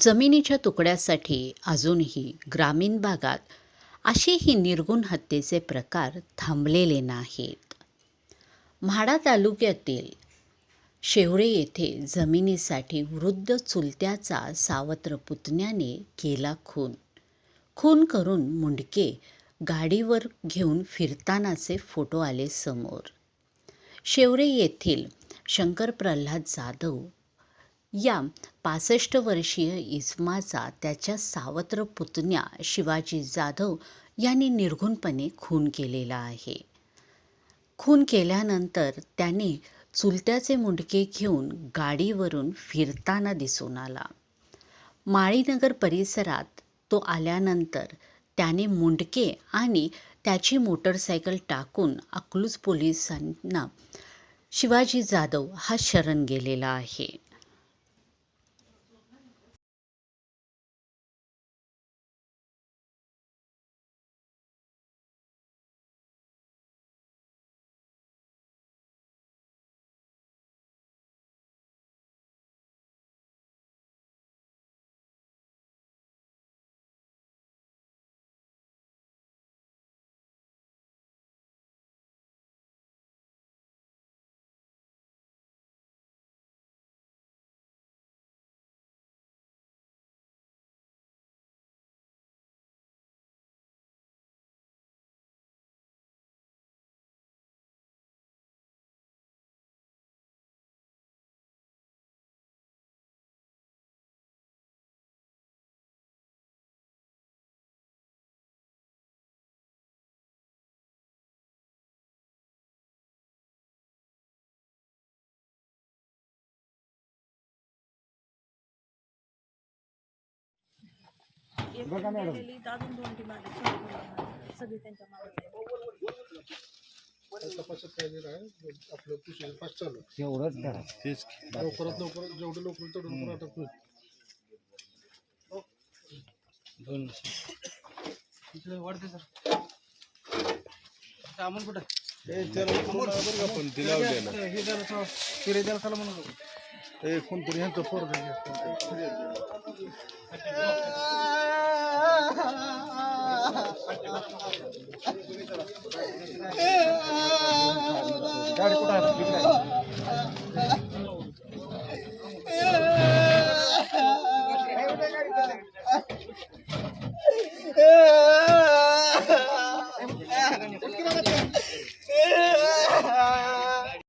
जमिनीच्या तुकड्यासाठी अजूनही ग्रामीण भागात असेही निर्गुण हत्येचे प्रकार थांबलेले नाहीत. म्हाडा तालुक्यातील शेवळे येथे जमिनीसाठी वृद्ध चुलत्याचा सावत्र पुतण्याने केला खून. खून करून मुंडके गाडीवर घेऊन फिरतानाचे फोटो आले समोर. शेवरे येथील शंकर प्रल्हाद जाधव या पासष्ट वर्षीय इस्माचा त्याच्या सावत्र पुतण्या शिवाजी जाधव यांनी निर्घुणपणे खून केलेला आहे. खून केल्यानंतर त्याने चुलत्याचे मुंडके घेऊन गाडीवरून फिरताना दिसून आला. माळीनगर परिसरात तो आल्यानंतर त्याने मुंडके आणि त्याची मोटरसायकल टाकून अकलूज पोलिसांना शिवाजी जाधव हा शरण गेलेला आहे. एक टीम गेलेली तर अजून दोन टीम आल्या सगळी त्यांच्या मागे तपासात राहिलेलं आहे आपलं पुढे पाच चालू आहे. तेवढंच करा. तेच लवकरात लवकर जेवढे लवकर तेवढं लवकर अटक होईल. दोन ए, त्याला उचलून आणा बरं का पण ती लावलेलं हे द्यायला चला फिरे द्यायला चला म्हणून ए कोणतरी ह्यांचं पोर गाडी कुठं